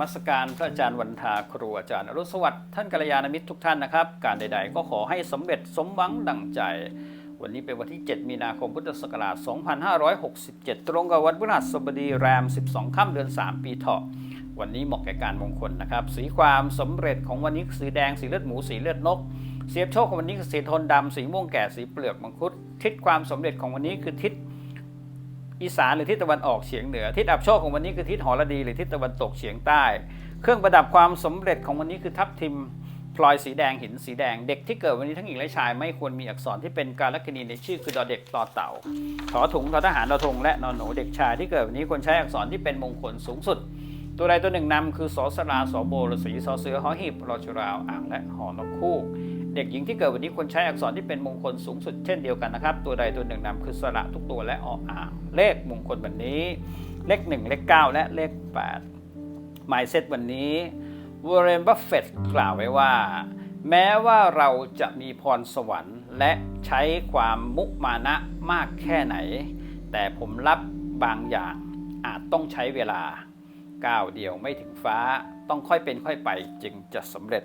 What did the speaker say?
มัสการพระอาจารย์วันทาครูอาจารย์อรุสวัสดิ์ท่านกัลยาณมิตรทุกท่านนะครับ การใด ๆ ก็ขอให้สำเร็จสมหวังดังใจ วันนี้เป็นวันที่ 7 มีนาคมพุทธศักราช 2567 ตรงกับวันพฤหัสบดีแรม 12 ค่ำเดือน 3 ปีเถาะวันนี้เหมาะแก่การมงคลนะครับ สีความสำเร็จของวันนี้สีแดงสีเลือดหมูสีเลือดนก เสียบโชคของวันนี้คือสีทนดำสีม่วงแก่สีเปลือกมังคุดทิศความสำเร็จของวันนี้คือทิศ อีสานหรือทิศตะวันออกเฉียงเหนือ ทิศอับโชคของวันนี้คือทิศหอระดีหรือทิศตะวันตกเฉียงใต้ เครื่องประดับความสำเร็จของวันนี้คือทับทิมพลอยสีแดงหินสีแดงเด็กที่เกิดวันนี้ทั้งหญิงและชาย ไม่ควรมีอักษรที่เป็นการลักษณีในชื่อคือดอเด็กต่อเต่าถอถุงทอทหารทอทงและนอนหนูเด็กชายที่เกิดวันนี้ควรใช้อักษรที่เป็นมงคลสูงสุด ตัวใดตัวหนึ่งนำคือสอสราสอโบรสีสอเสือหอหีบรอจุราวอ่างและหอนกคู่ เด็กหญิงที่เกิดวันนี้ควรใช้อักษรที่เป็นมงคลสูงสุดเช่นเดียวกันนะครับ ตัวใดตัวหนึ่งนำคือสระทุกตัวและออ่างเลขมงคลวันนี้ เลข 1 เลข 9 และเลข8หมายเซตวันนี้วอร์เรนบัฟเฟตกล่าวไว้ว่า แม้ว่าเราจะมีพรสวรรค์และใช้ความมุมานะมากแค่ไหน แต่ผมรับบางอย่างอาจต้องใช้เวลาก้าวเดียวไม่ถึงฟ้าต้องค่อยเป็นค่อยไปจึงจะสำเร็จ